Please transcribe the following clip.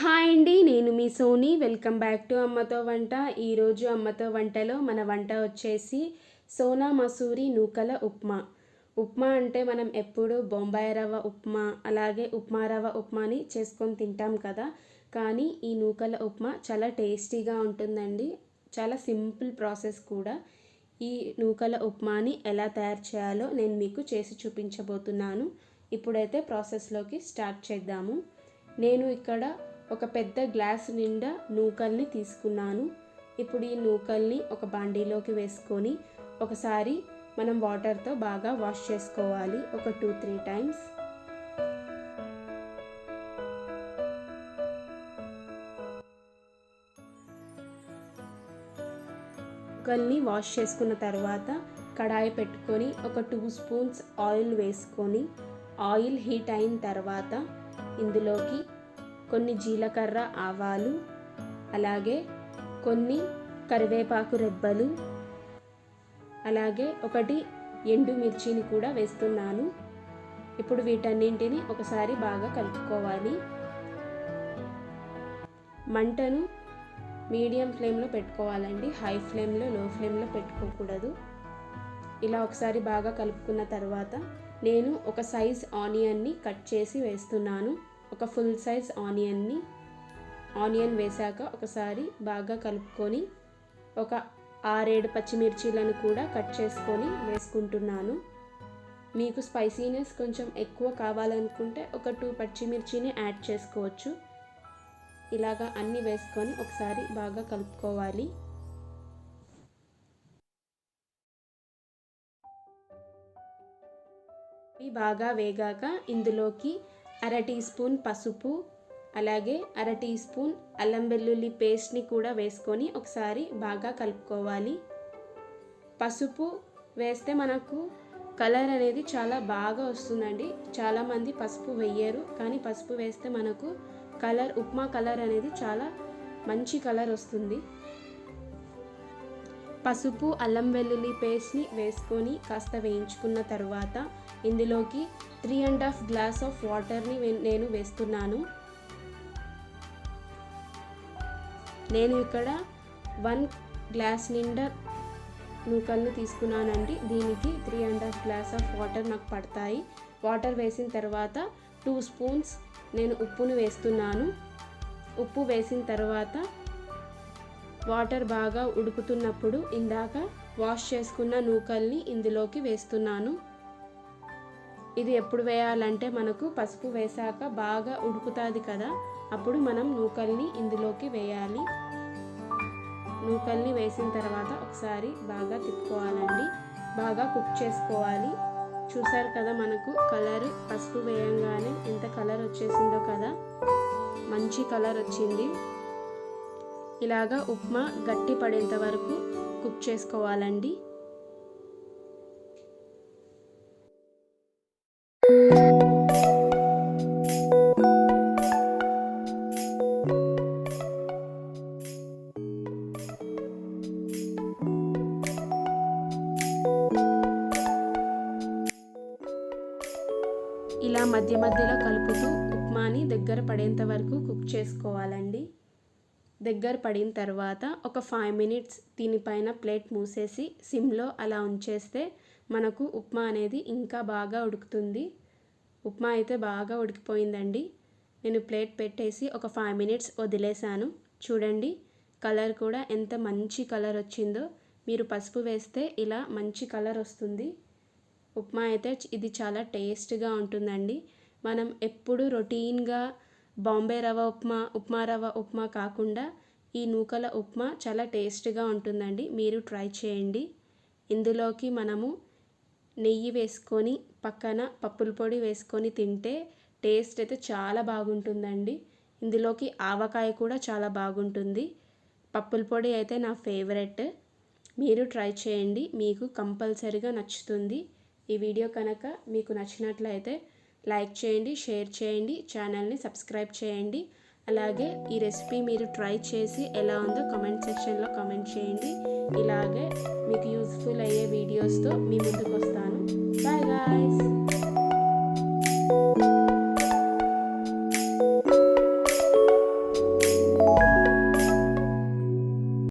Hi అండి నేను మీ సోనీ. వెల్కమ్ బ్యాక్ టు అమ్మతో వంట. ఈరోజు అమ్మతో వంటలో మన వంట వచ్చేసి సోనా మసూరి నూకల ఉప్మా. ఉప్మా అంటే మనం ఎప్పుడు బొంబాయి రవ్వ ఉప్మా అలాగే ఉప్మా రవ్వ ఉప్మాని చేసుకొని తింటాం కదా. కానీ ఈ నూకల ఉప్మా చాలా టేస్టీగా ఉంటుందండి. చాలా సింపుల్ ప్రాసెస్ కూడా. ఈ నూకల ఉప్మాని ఎలా తయారు చేయాలో నేను మీకు చేసి చూపించబోతున్నాను. ఇప్పుడైతే ప్రాసెస్లోకి స్టార్ట్ చేద్దాము. నేను ఇక్కడ ఒక పెద్ద గ్లాస్ నిండా నూకల్ని తీసుకున్నాను. ఇప్పుడు ఈ నూకల్ని ఒక బాండీలోకి వేసుకొని ఒకసారి మనం వాటర్తో బాగా వాష్ చేసుకోవాలి. ఒక టూ త్రీ టైమ్స్. నూకల్ని వాష్ చేసుకున్న తర్వాత కడాయి పెట్టుకొని ఒక టూ స్పూన్స్ ఆయిల్ వేసుకొని ఆయిల్ హీట్ అయిన తర్వాత ఇందులోకి కొన్ని జీలకర్ర ఆవాలు అలాగే కొన్ని కరివేపాకు రెబ్బలు అలాగే ఒకటి ఎండు మిర్చిని కూడా వేస్తున్నాను. ఇప్పుడు వీటన్నింటిని ఒకసారి బాగా కలుపుకోవాలి. మంటను మీడియం ఫ్లేమ్లో పెట్టుకోవాలండి. హై ఫ్లేమ్లో లో ఫ్లేమ్లో పెట్టుకోకూడదు. ఇలా ఒకసారి బాగా కలుపుకున్న తర్వాత నేను ఒక సైజ్ ఆనియన్ని కట్ చేసి వేస్తున్నాను. ఒక ఫుల్ సైజ్ ఆనియన్ని ఆనియన్ వేశాక ఒకసారి బాగా కలుపుకొని ఒక ఆరేడు పచ్చిమిర్చీలను కూడా కట్ చేసుకొని వేసుకుంటున్నాను. మీకు స్పైసీనెస్ కొంచెం ఎక్కువ కావాలనుకుంటే ఒక టూ పచ్చిమిర్చిని యాడ్ చేసుకోవచ్చు. ఇలాగా అన్నీ వేసుకొని ఒకసారి బాగా కలుపుకోవాలి. బాగా వేగాక ఇందులోకి అర టీ స్పూన్ పసుపు అలాగే అర టీ స్పూన్ అల్లం వెల్లుల్లి పేస్ట్ని కూడా వేసుకొని ఒకసారి బాగా కలుపుకోవాలి. పసుపు వేస్తే మనకు కలర్ అనేది చాలా బాగా వస్తుందండి. చాలామంది పసుపు వేయరు కానీ పసుపు వేస్తే మనకు కలర్ ఉప్మా కలర్ అనేది చాలా మంచి కలర్ వస్తుంది. పసుపు అల్లం వెల్లుల్లి పేస్ట్ని వేసుకొని కాస్త వేయించుకున్న తర్వాత ఇందులోకి three and half glass of వాటర్ని నేను వేస్తున్నాను. నేను ఇక్కడ వన్ గ్లాస్ నిండా నూకల్ని తీసుకున్నానండి. దీనికి three and half glass of water నాకు పడతాయి. వాటర్ వేసిన తర్వాత టూ స్పూన్స్ నేను ఉప్పును వేస్తున్నాను. ఉప్పు వేసిన తర్వాత వాటర్ బాగా ఉడుకుతున్నప్పుడు ఇందాక వాష్ చేసుకున్న నూకల్ని ఇందులోకి వేస్తున్నాను. ఇది ఎప్పుడు వేయాలంటే మనకు పసుపు వేసాక బాగా ఉడుకుతుంది కదా అప్పుడు మనం నూకల్ని ఇందులోకి వేయాలి. నూకల్ని వేసిన తర్వాత ఒకసారి బాగా తిప్పుకోవాలండి. బాగా కుక్ చేసుకోవాలి. చూసారు కదా మనకు కలర్ పసుపు వేయంగానే ఎంత కలర్ వచ్చేసిందో కదా? మంచి కలర్ వచ్చింది. ఇలాగా ఉప్మా గట్టి పడేంత వరకు కుక్ చేసుకోవాలండి. ఇలా మధ్య మధ్యలో కలుపుతూ ఉప్మాని దగ్గర పడేంత వరకు కుక్ చేసుకోవాలండి. దగ్గర పడిన తర్వాత ఒక ఫైవ్ మినిట్స్ దీనిపైన ప్లేట్ మూసేసి సిమ్లో అలా ఉంచేస్తే మనకు ఉప్మా అనేది ఇంకా బాగా ఉడుకుతుంది. ఉప్మా అయితే బాగా ఉడికిపోయిందండి. నేను ప్లేట్ పెట్టేసి ఒక ఫైవ్ మినిట్స్ వదిలేశాను. చూడండి కలర్ కూడా ఎంత మంచి కలర్ వచ్చిందో. మీరు పసుపు వేస్తే ఇలా మంచి కలర్ వస్తుంది. ఉప్మా అయితే ఇది చాలా టేస్ట్గా ఉంటుందండి. మనం ఎప్పుడు రొటీన్గా బాంబే రవ ఉప్మా ఉప్మా రవ్వ ఉప్మా కాకుండా ఈ నూకల ఉప్మా చాలా టేస్ట్గా ఉంటుందండి. మీరు ట్రై చేయండి. ఇందులోకి మనము నెయ్యి వేసుకొని పక్కన పప్పుల పొడి వేసుకొని తింటే టేస్ట్ అయితే చాలా బాగుంటుందండి. ఇందులోకి ఆవకాయ కూడా చాలా బాగుంటుంది. పప్పుల పొడి అయితే నా ఫేవరెట్. మీరు ట్రై చేయండి. మీకు కంపల్సరిగా నచ్చుతుంది. ఈ వీడియో కనుక మీకు నచ్చినట్లయితే లైక్ చేయండి షేర్ చేయండి ఛానల్ని సబ్స్క్రైబ్ చేయండి. అలాగే ఈ రెసిపీ మీరు ట్రై చేసి ఎలా ఉందో కమెంట్ సెక్షన్లో కమెంట్ చేయండి. ఇలాగే మీకు యూస్ఫుల్ అయ్యే వీడియోస్తో మీ ముందుకు వస్తాను. Bye guys!